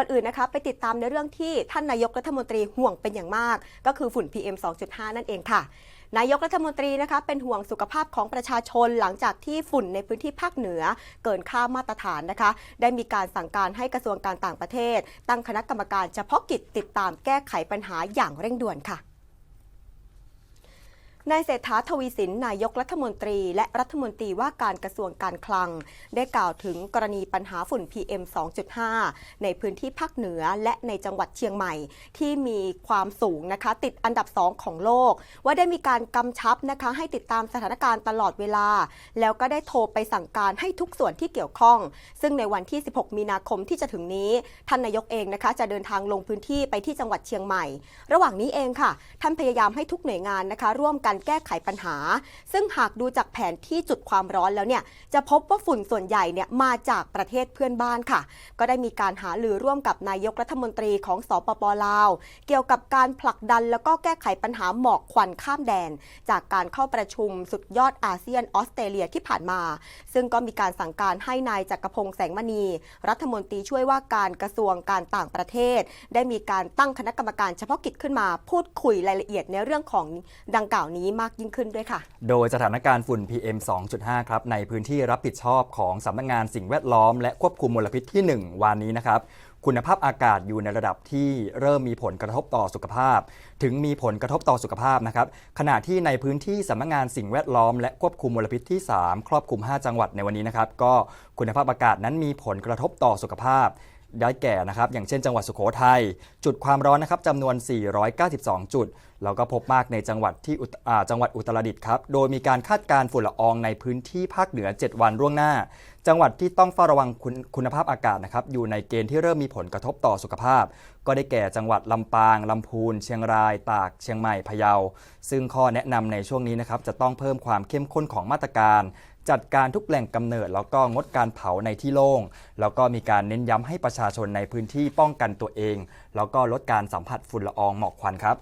ก่อนอื่นนะคะไปติดตามในเรื่องที่ท่านนายกรัฐมนตรีห่วงเป็นอย่างมาก ก็คือฝุ่น PM 2.5 นั่นเองค่ะนายกรัฐมนตรีนะคะเป็นห่วงสุขภาพของประชาชนหลังจากที่ฝุ่นในพื้นที่ภาคเหนือ เกินค่ามาตรฐานนะคะ ได้มีการสั่งการให้กระทรวงการต่างประเทศ ตั้งคณะกรรมการเฉพาะกิจติดตามแก้ไขปัญหาอย่างเร่งด่วนค่ะ นายเศรษฐาทวีสินนายกรัฐมนตรี และรัฐมนตรีว่าการกระทรวงการคลัง ได้กล่าวถึงกรณีปัญหาฝุ่น PM 2.5 ในพื้นที่ภาคเหนือและในจังหวัดเชียงใหม่ ที่มีความสูงนะคะ ติดอันดับ 2 ของโลก ว่าได้มีการกำชับนะคะให้ติดตามสถานการณ์ตลอดเวลา แล้วก็ได้โทรไปสั่งการให้ทุกส่วนที่เกี่ยวข้อง ซึ่งในวันที่ 16 มีนาคมที่จะถึงนี้ ท่านนายกเองนะคะ จะเดินทางลงพื้นที่ไปที่จังหวัดเชียงใหม่ ระหว่างนี้เองค่ะ ท่านพยายามให้ทุกหน่วยงานนะคะ ร่วมกันแก้ไขปัญหา ซึ่งหากดูจากแผนที่จุดความร้อนแล้วเนี่ยจะพบว่าฝุ่นส่วนใหญ่เนี่ยมาจากประเทศเพื่อนบ้านค่ะ ก็ได้มีการหารือร่วมกับนายกรัฐมนตรีของสปปลาว เกี่ยวกับการผลักดันแล้วก็แก้ไขปัญหาหมอกควันข้ามแดน จากการเข้าประชุมสุดยอดอาเซียนออสเตรเลียที่ผ่านมา ซึ่งก็มีการสั่งการให้นายจักรพงษ์แสงมณี รัฐมนตรีช่วยว่าการกระทรวงการต่างประเทศ ได้มีการตั้งคณะกรรมการเฉพาะกิจขึ้นมา พูดคุยรายละเอียดในเรื่องของดังกล่าวนี้มากยิ่งขึ้นด้วยค่ะ โดยสถานการณ์ฝุ่น PM 2.5 ครับในพื้นที่รับผิดชอบของสำนักงานสิ่งแวดล้อม และควบคุมมลพิษที่ 1วานนี้นะครับคุณภาพอากาศอยู่ในระดับที่เริ่มมีผลกระทบต่อสุขภาพ ถึงมีผลกระทบต่อสุขภาพนะครับขณะที่ในพื้นที่สำนักงานสิ่งแวดล้อม และควบคุมมลพิษที่ 3 ครอบคลุม 5 จังหวัดในวันนี้นะครับก็คุณภาพอากาศนั้นมีผลกระทบต่อสุขภาพ ได้แก่นะครับอย่างเช่นจังหวัดสุโขทัยจุดความร้อนนะครับจำนวน 492 จุด แล้วก็พบมากในจังหวัดที่จังหวัดอุตรดิตถ์ครับโดยมีการคาดการณ์ฝุ่นละอองในพื้นที่ภาคเหนือ 7 วันล่วงหน้า จังหวัดที่ต้องเฝ้าระวังคุณคุณภาพอากาศนะครับอยู่ในเกณฑ์ที่เริ่มมีผลกระทบต่อสุขภาพ ก็ได้แก่จังหวัดลำปางลำพูน เชียงราย ตาก เชียงใหม่พะเยา ซึ่งข้อแนะนำในช่วงนี้นะครับจะต้องเพิ่มความเข้มข้นของมาตรการ จัดการทุกแหล่งกำเนิด แล้วก็งดการเผาในที่โล่ง แล้วก็มีการเน้นย้ำให้ประชาชนในพื้นที่ป้องกันตัวเอง แล้วก็ลดการสัมผัสฝุ่นละอองหมอกควันครับ